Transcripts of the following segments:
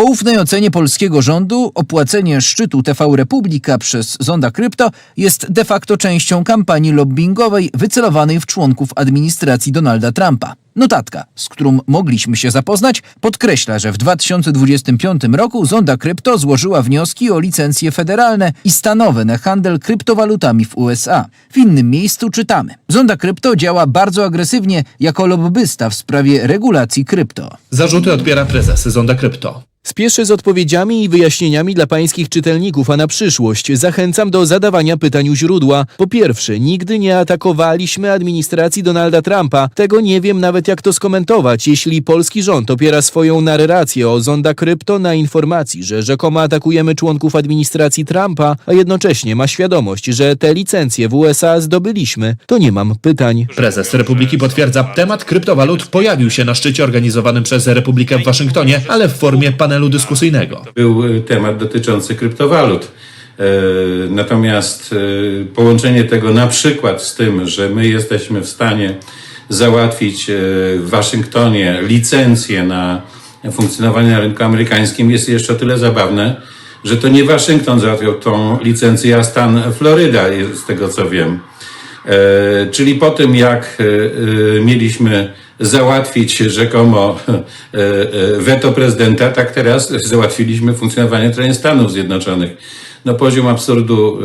poufnej ocenie polskiego rządu opłacenie szczytu TV Republika przez Zonda Krypto jest de facto częścią kampanii lobbyingowej wycelowanej w członków administracji Donalda Trumpa. Notatka, z którą mogliśmy się zapoznać, podkreśla, że w 2025 roku Zonda Krypto złożyła wnioski o licencje federalne i stanowe na handel kryptowalutami w USA. W innym miejscu czytamy: Zonda Krypto działa bardzo agresywnie jako lobbysta w sprawie regulacji krypto. Zarzuty odbiera prezes Zonda Krypto. Spieszę z odpowiedziami i wyjaśnieniami dla pańskich czytelników, a na przyszłość zachęcam do zadawania pytań u źródła. Po pierwsze, nigdy nie atakowaliśmy administracji Donalda Trumpa. Tego nie wiem nawet jak to skomentować, jeśli polski rząd opiera swoją narrację o zonda krypto na informacji, że rzekomo atakujemy członków administracji Trumpa, a jednocześnie ma świadomość, że te licencje w USA zdobyliśmy. To nie mam pytań. Prezes Republiki potwierdza, temat kryptowalut pojawił się na szczycie organizowanym przez Republikę w Waszyngtonie, ale w formie panelu dyskusyjnego. był y, temat dotyczący kryptowalut. E, Natomiast e, połączenie tego na przykład z tym, że my jesteśmy w stanie załatwić e, w Waszyngtonie licencję na funkcjonowanie na rynku amerykańskim jest jeszcze o tyle zabawne, że to nie Waszyngton załatwiał tą licencję, a stan Floryda, z tego co wiem. E, Czyli po tym, jak e, e, mieliśmy załatwić rzekomo weto prezydenta, tak teraz załatwiliśmy funkcjonowanie terenu Stanów Zjednoczonych. No poziom absurdu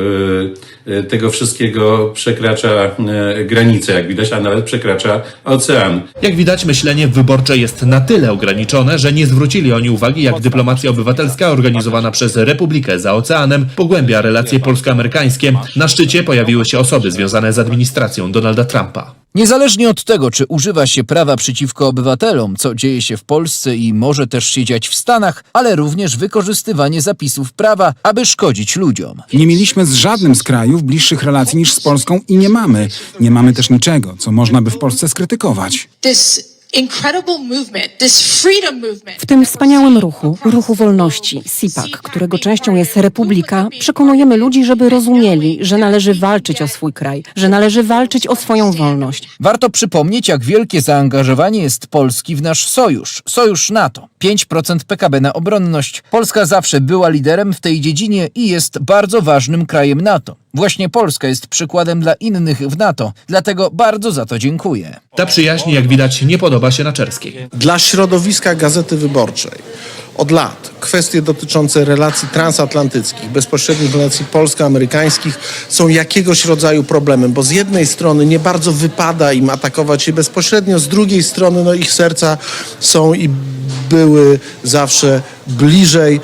e, e, tego wszystkiego przekracza e, granice, jak widać, a nawet przekracza ocean. Jak widać, myślenie wyborcze jest na tyle ograniczone, że nie zwrócili oni uwagi, jak dyplomacja obywatelska organizowana przez Republikę za oceanem pogłębia relacje polsko-amerykańskie. Na szczycie pojawiły się osoby związane z administracją Donalda Trumpa. Niezależnie od tego, czy używa się prawa przeciwko obywatelom, co dzieje się w Polsce i może też się dziać w Stanach, ale również wykorzystywanie zapisów prawa, aby szkodzić ludziom. Nie mieliśmy z żadnym z krajów bliższych relacji niż z Polską i nie mamy. Nie mamy też niczego, co można by w Polsce skrytykować. this incredible movement, this freedom movement. W tym wspaniałym ruchu, ruchu wolności, CPAC, którego częścią jest Republika, przekonujemy ludzi, żeby rozumieli, że należy walczyć o swój kraj, że należy walczyć o swoją wolność. Warto przypomnieć, jak wielkie zaangażowanie jest Polski w nasz sojusz, sojusz NATO. 5% PKB na obronność. Polska zawsze była liderem w tej dziedzinie i jest bardzo ważnym krajem NATO. Właśnie Polska jest przykładem dla innych w NATO, dlatego bardzo za to dziękuję. Ta przyjaźń, jak widać, nie podoba się Naczerskiej. Dla środowiska Gazety Wyborczej od lat kwestie dotyczące relacji transatlantyckich, bezpośrednich relacji polsko-amerykańskich są jakiegoś rodzaju problemem, bo z jednej strony nie bardzo wypada im atakować się bezpośrednio, z drugiej strony no, ich serca są i były zawsze bliżej